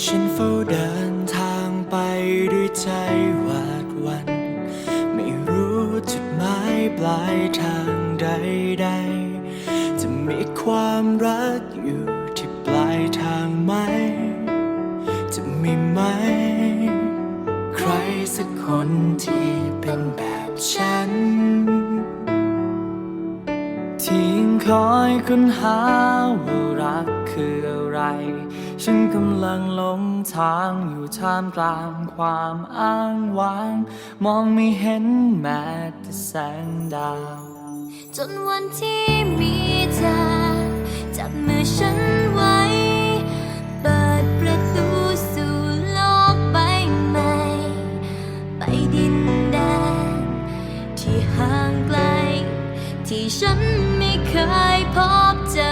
ฉันเฝ้าเดินทางไปด้วยใจหวาดวัน ไม่รู้จุดหมายปลายทางใดๆ จะมีความรักอยู่ที่ปลายทางไหม จะมีไหม ใครสักคนที่เป็นแบบฉัน คอยค้นหาว่ารักคืออะไร ฉันกำลังหลงทางอยู่ท่ามกลางความอ้างว้าง มองไม่เห็นแม้แต่แสงดาว จนวันที่มีเธอจับมือฉันไว้ เปิดประตูสู่โลกใบใหม่ ไปดินแดนที่ห่างไกล ที่ฉันม เคยพบเจอ